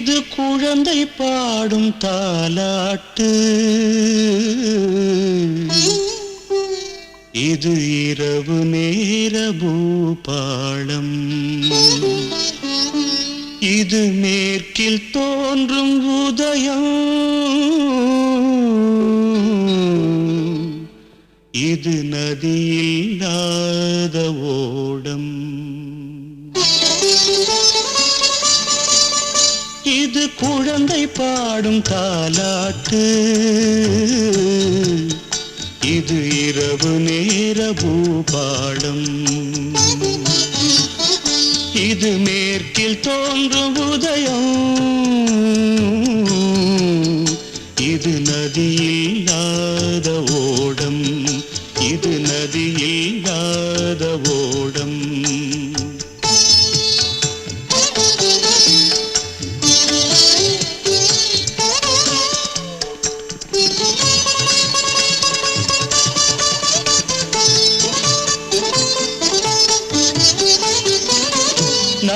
இது குழந்தை பாடும் தாலாட்டு. இது இரவு நேர பூபாளம் இது மேற்கில் தோன்றும் உதயம். இது நதியில்லாத ஓடம். இது குழந்தை பாடும் தாலாட்டு இது இரவு நேர பூபாடம் இது மேற்கில் தோன்றும் உதயம். இது நதியில்லாத ஓடம். இது நதியில்லாத ஓடம்.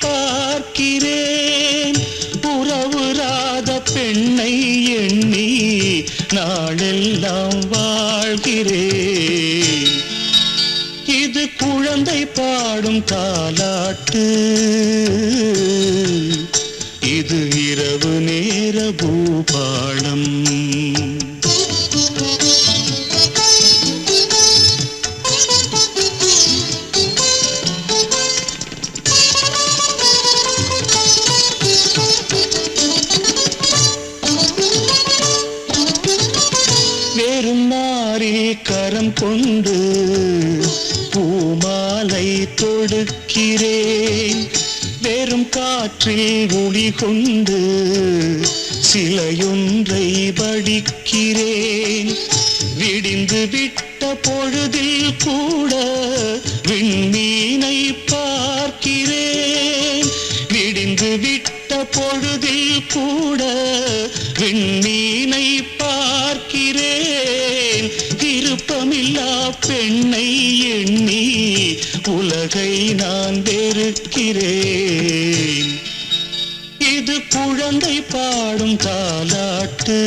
பார்க்கிறேன். உறவுராத பெண்ணை எண்ணி நாளெல்லாம் வாழ்கிறேன். இது குழந்தை பாடும் தாலாட்டு இது இரவு நேர பூபாளம். கரம் கொண்டு பூமாலை தொடுக்கிறேன். வெறும் காற்றில் ஒளி கொண்டு சிலையொன்றை படிக்கிறேன் விடிந்து விட்ட பொழுதில் கூட விண்மீனை பார்க்கிறேன். விடிந்து விட்ட பொழுதில் கூட பெண்ணை எண்ணி உலகை நான் வெறுக்கிறேன். இது குழந்தை பாடும் தாலாட்டு.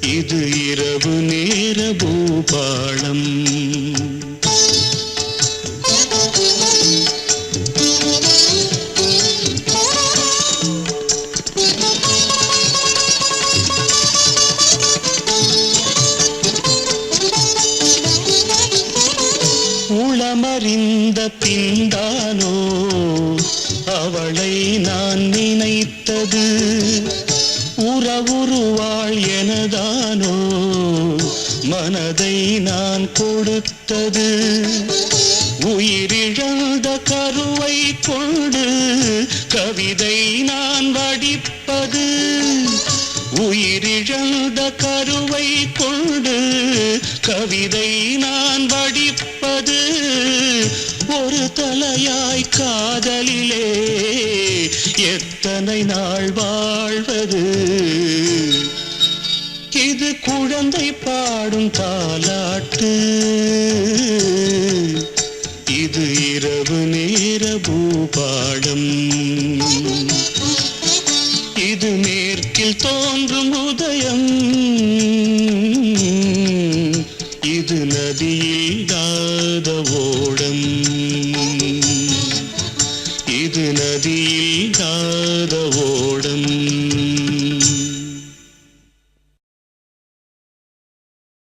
இது இரவு நேர பூபாளம். உளமறிந்த அவளை நான் நினைத்தது உறவுருவாள் எனதானோ? மனதை நான் கொடுத்தது உயிரிழந்த கருவை கொண்டு கவிதை நான் வடிப்பது உயிரிழந்த கருவை கொண்டு கவிதை நான் வடிப்பது ஒரு தலையாய் காதலிலே எத்தனை நாள் வாழ்வது? இது குழந்தை பாடும் தாலாட்டு. இது இரவு நேர பூபாடம். இது நதியில் நாத ஓடம்